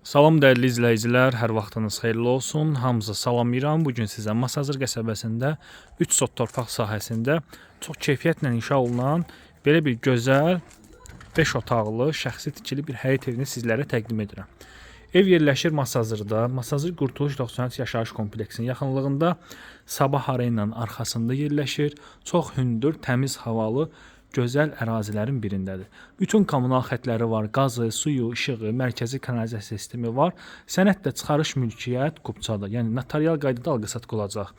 Salam dəyərli izləyicilər, hər vaxtınız xeyirli olsun. Hamınızı salamlayıram. Bu gün sizə Masazır qəsəbəsində 3 sot torpaq sahəsində çox keyfiyyətlə inşa olunan belə bir gözəl 5 otaqlı, şəxsi tikili bir həyət evini sizlərə təqdim edirəm. Ev yerləşir Masazırda, Masazır Qurtuluş 93 yaşayış kompleksinin yaxınlığında Sabah Arenanın arxasında yerləşir. Çox hündür, təmiz havalı, gözəl ərazilərin birindədir. Bütün kommunal xətləri var, qazı, suyu, işığı, mərkəzi kanalizasiya sistemi var. Sənədlə çıxarış mülkiyyət qubçada, yəni notarial qaydada alqı-satqı olacaq.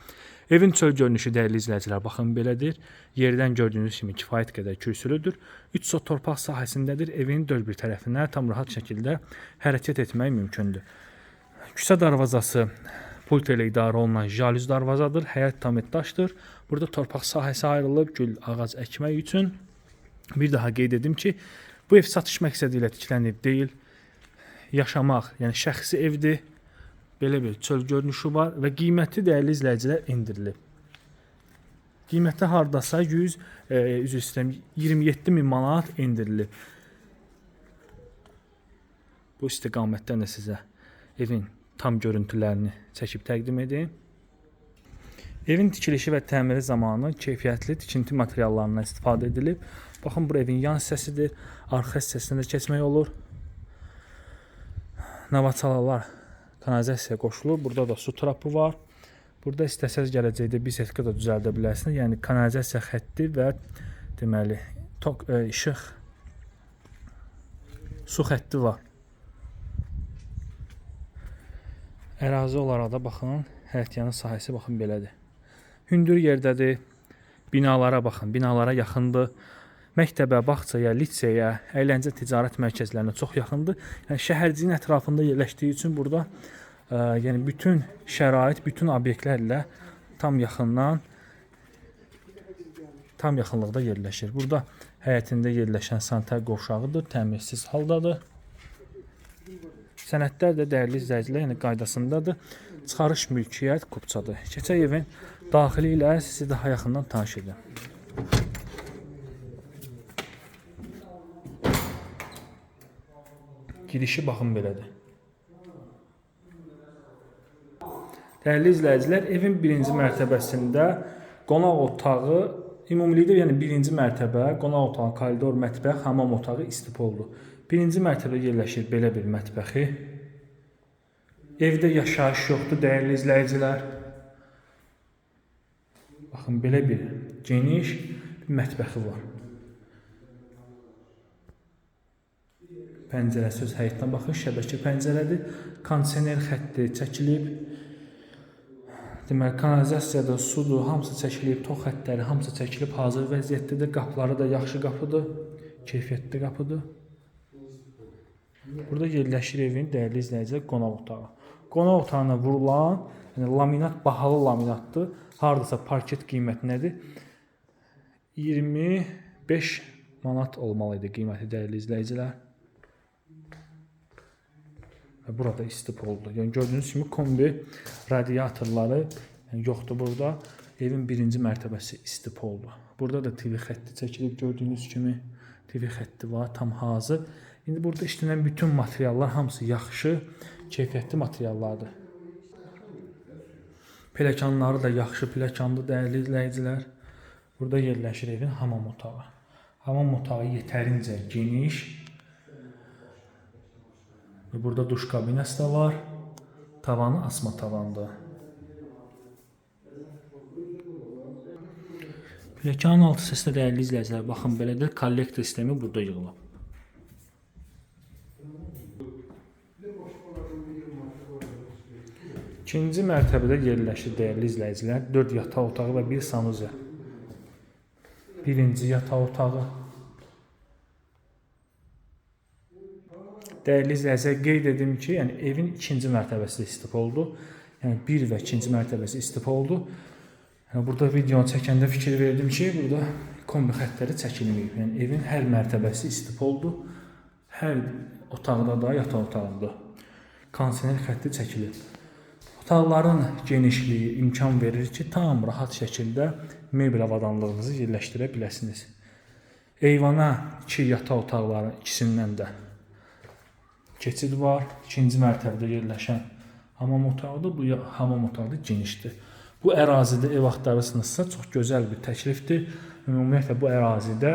Evin çöl görünüşü dəyərli izləyicilər, baxın belədir. Yerdən gördüyünüz kimi kifayət qədər kürsülüdür. 3 sot torpaq sahəsindədir. Evin dörd bir tərəfinə tam rahat şəkildə hərəkət etmək mümkündür. Küçə darvazası pult ilə idarə olunan jalüz darvazadır. Həyət tam daşdır. Burada torpaq sahəsi ayrılıb gül ağac əkmək üçün. Bir daha qeyd edim ki, bu ev satış məqsədi ilə tikilən ev deyil. Yaşamaq, yəni şəxsi evdir. Belə bir çöl görünüşü var və qiyməti dəyərli izləyicilər endirilib. Qiyməti hardasa 100, e, üzr istəyirəm, 27 min manat endirilib. Bu istiqamətdən də sizə evin tam görüntülərini çəkib təqdim edim. Evin tikilişi və təmiri zamanı keyfiyyətli tikinti materiallarından istifadə edilib. Baxın, bu evin yan hissəsidir. Arxa hissəsində də keçmək olur. Navaçalalar kanalizasiyaya qoşulur. Burada da su trapı var. Burada istəsəz gələcəkdə bisetka da düzəldə bilərsiniz. Yəni kanalizasiya xətti və deməli tok e, işıq su xətti var. Ərazi olaraq da baxın, həyətyanı sahəsi baxın belədir. Hündür yerdədir. Binalara baxın, binalara yaxındır. Məktəbə, bağçaya, liseyə, əyləncə ticarət mərkəzlərinə çox yaxındır. Yəni şəhərciyin ətrafında yerləşdiyi üçün burada ə, yəni bütün şərait, bütün obyektlərlə tam yaxından tam yaxınlıqda yerləşir. Burada həyətində yerləşən sanitar qovşağıdır, təmirsiz haldadır. Sənədlər də dəyərli izləyicilər, yəni qaydasındadır. Çıxarış mülkiyyət qubçadır. Keçək evin daxili ilə sizi daha yaxından tanış edim. Girişi baxın belədir. Dəyərli izləyicilər, evin birinci mərtəbəsində qonaq otağı ümumilikdə yəni birinci mərtəbə, qonaq otağı, koridor, mətbəx, hamam otağı istifoldur. Birinci mərtəbədə yerləşir belə bir mətbəxi. Evdə yaşayış yoxdur, dəyərli izləyicilər. Baxın, belə bir geniş bir mətbəxi var. Pəncərəsi öz həyətdən baxır, şəbəkə pəncərədir. Kondisioner xətti çəkilib. Deməli, kanalizasiyada sudur, hamısı çəkilib, tox xəttləri hamısı çəkilib, hazır vəziyyətdədir. Qapıları da yaxşı qapıdır, keyfiyyətli qapıdır. Burada yerləşir evin dəyərli izləyicilər qonaq otağı. Qonaq otağına vurulan, yəni laminat bahalı laminatdır. Hardasa parket qiyməti nədir? 25 manat olmalı idi qiyməti dəyərli izləyicilər. Və burada istipoldur. Yəni gördüyünüz kimi kombi radiatorları yəni yoxdur burada. Evin birinci mərtəbəsi istipoldur. Burada da TV xətti çəkilib gördüyünüz kimi TV xətti var, tam hazır. İndi burada işlənən bütün materiallar hamısı yaxşı, keyfiyyətli materiallardır. Pilləkənləri də yaxşı pilləkəndir dəyərli izləyicilər. Burada yerləşir evin hamam otağı. Hamam otağı yetərincə geniş, Və burada duş kabinəsi də var. Tavanı asma tavandır. Pilləkənin altı hissəsində dəyərli izləyicilər, baxın belədir, kollektor sistemi burada yığılıb. İkinci mərtəbədə yerləşir dəyərli izləyicilər, 4 yataq otağı və 1 sanuzel. Birinci yataq otağı, Dəyərli izləyicilər, qeyd edim ki, yəni evin ikinci mərtəbəsi istif oldu. Yəni 1 və ikinci mərtəbəsi istif oldu. Yəni burada videonu çəkəndə fikir verdim ki, burada kombi xəttləri çəkilməyib. Yəni evin hər mərtəbəsi istif oldu. Hər otaqda da yataq otağında kondisioner xətti çəkilib. Otaqların genişliyi imkan verir ki, tam rahat şəkildə mebel avadanlığınızı yerləşdirə biləsiniz. Eyvana iki yataq otaqları ikisindən də keçid var. İkinci mərtəbədə yerləşən hamam otağıdır. Bu hamam otağı da genişdir. Bu ərazidə ev axtarırsınızsa çox gözəl bir təklifdir. Ümumiyyətlə bu ərazidə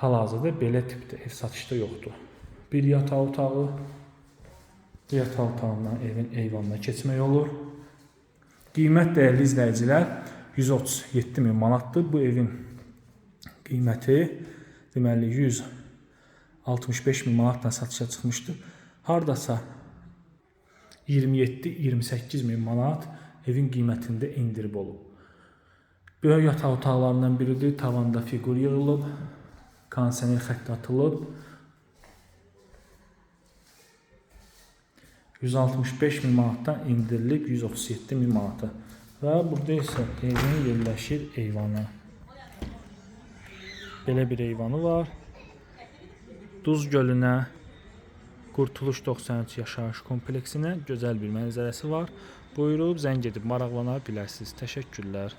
hal-hazırda belə tipdə ev satışda yoxdur. Bir yataq otağı, yataq otağından evin eyvanına keçmək olur. Qiymət dəyərli izləyicilər 137 min manatdır. Bu evin qiyməti deməli 165 min manatla satışa çıxmışdır. Hardasa 27-28 min manat evin qiymətində endirib olub. Böyük yataq otaqlarından biridir. Tavanda fiqur yığılıb, kondisioner xətti atılıb. 165 min manatdan endirilib 137 min manata. Və burada isə evin yerləşir eyvanı. Belə bir eyvanı var. Duz gölünə Qurtuluş 93 yaşayış kompleksinə gözəl bir mənzərəsi var. Buyurub zəng edib maraqlana bilərsiniz. Təşəkkürlər.